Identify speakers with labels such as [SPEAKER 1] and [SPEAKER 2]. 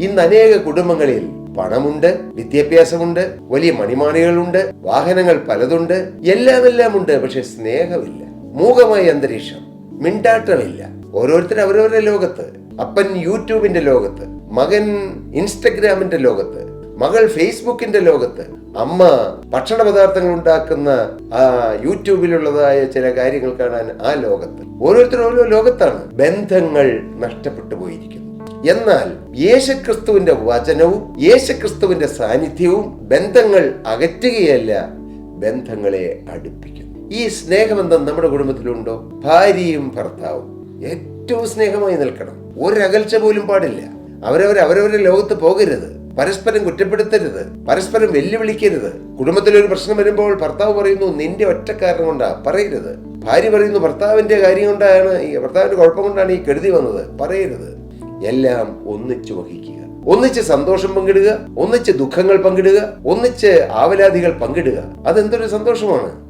[SPEAKER 1] ഇന്ന് അനേക കുടുംബങ്ങളിൽ പണമുണ്ട് വിദ്യാഭ്യാസമുണ്ട് വലിയ മണിമാണികളുണ്ട് വാഹനങ്ങൾ പലതുണ്ട് എല്ലാം എല്ലാം ഉണ്ട് പക്ഷെ സ്നേഹമില്ല മൂകമായ അന്തരീക്ഷം മിണ്ടാട്ടമില്ല. ഓരോരുത്തർ അവരവരുടെ ലോകത്ത് അപ്പൻ യൂട്യൂബിന്റെ ലോകത്ത് മകൻ ഇൻസ്റ്റഗ്രാമിന്റെ ലോകത്ത് മകൾ ഫേസ്ബുക്കിന്റെ ലോകത്ത് അമ്മ ഭക്ഷണ പദാർത്ഥങ്ങൾ ഉണ്ടാക്കുന്ന ആ യൂട്യൂബിലുള്ളതായ ചില കാര്യങ്ങൾ കാണാൻ ആ ലോകത്ത്. ഓരോരുത്തരും ഓരോ ലോകത്താണ്. ബന്ധങ്ങൾ നഷ്ടപ്പെട്ടു പോയിരിക്കുന്നു. എന്നാൽ യേശുക്രിസ്തുവിന്റെ വചനവും യേശുക്രിസ്തുവിന്റെ സാന്നിധ്യവും ബന്ധങ്ങൾ അകറ്റുകയല്ല ബന്ധങ്ങളെ അടുപ്പിക്കുന്നു. ഈ സ്നേഹബന്ധം നമ്മുടെ കുടുംബത്തിലുണ്ടോ? ഭാര്യയും ഭർത്താവും. ഏറ്റവും സ്നേഹമായി നിൽക്കണം. ഒരകൽച്ച പോലും പാടില്ല. അവരവർ അവരവരുടെ ലോകത്ത് പോകരുത്. പരസ്പരം കുറ്റപ്പെടുത്തരുത്. പരസ്പരം വെല്ലുവിളിക്കരുത്. കുടുംബത്തിൽ ഒരു പ്രശ്നം വരുമ്പോൾ ഭർത്താവ് പറയുന്നു നിന്റെ ഒറ്റ കാരണം കൊണ്ടാ. പറയരുത്. ഭാര്യ പറയുന്നു ഭർത്താവിന്റെ കാര്യം കൊണ്ടാണ് ഈ ഭർത്താവിന്റെ കുഴപ്പം കൊണ്ടാണ് ഈ കെടുതി വന്നത്. പറയരുത്. എല്ലാം ഒന്നിച്ചു വഹിക്കുക. ഒന്നിച്ച് സന്തോഷം പങ്കിടുക ഒന്നിച്ച് ദുഃഖങ്ങൾ പങ്കിടുക ഒന്നിച്ച് ആവലാതികൾ പങ്കിടുക. അതെന്തൊരു സന്തോഷമാണ്?